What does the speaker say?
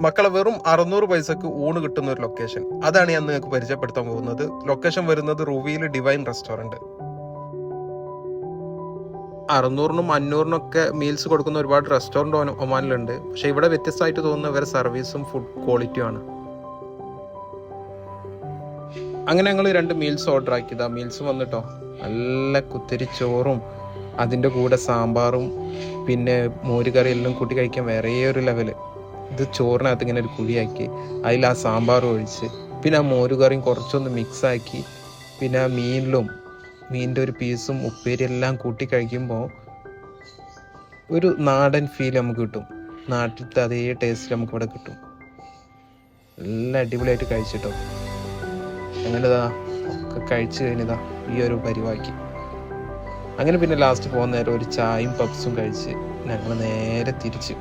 മക്കളെ വെറും അറുന്നൂറ് പൈസക്ക് ഊണ് കിട്ടുന്ന ഒരു ലൊക്കേഷൻ അതാണ് ഞാൻ നിങ്ങൾക്ക് പരിചയപ്പെടുത്താൻ പോകുന്നത്. ലൊക്കേഷൻ വരുന്നത് റൂവിയിൽ ഡിവൈൻ റെസ്റ്റോറന്റ് അറുന്നൂറിനും അഞ്ഞൂറിനൊക്കെ മീൽസ് കൊടുക്കുന്ന ഒരുപാട് റെസ്റ്റോറന്റ് ഒമാനിലുണ്ട്. പക്ഷേ ഇവിടെ വ്യത്യസ്തമായിട്ട് തോന്നുന്ന ഇവരെ സർവീസും ഫുഡ് ക്വാളിറ്റിയുമാണ് അങ്ങനെ ഞങ്ങൾ രണ്ട് മീൽസ് ഓർഡർ ആക്കിയതാ. മീൽസ് വന്നിട്ടോ നല്ല കുത്തിരി ചോറും അതിന്റെ കൂടെ സാമ്പാറും പിന്നെ മോരുകറി എല്ലാം കൂട്ടി കഴിക്കാൻ വേറെ ഒരു ലെവൽ ഇത് ചോറിനകത്ത് ഇങ്ങനെ ഒരു കുഴിയാക്കി അതിൽ ആ സാമ്പാർ ഒഴിച്ച് പിന്നെ ആ മോരുകറിയും കുറച്ചൊന്ന് മിക്സാക്കി പിന്നെ ആ മീനിലും മീനിന്റെ ഒരു പീസും ഉപ്പേരി എല്ലാം കൂട്ടി കഴിക്കുമ്പോൾ ഒരു നാടൻ ഫീൽ നമുക്ക് കിട്ടും. നാട്ടിലത്തെ അതേ ടേസ്റ്റ് നമുക്ക് ഇവിടെ കിട്ടും. എല്ലാം അടിപൊളിയായിട്ട് കഴിച്ചിട്ടോ. അങ്ങനെതാ ഒക്കെ കഴിച്ചു കഴിഞ്ഞതാ ഈ ഒരു പരിവാക്കി അങ്ങനെ പിന്നെ ലാസ്റ്റ് പോകുന്ന നേരം ഒരു ചായയും പപ്സും കഴിച്ച് ഞങ്ങൾ നേരെ തിരിച്ച്.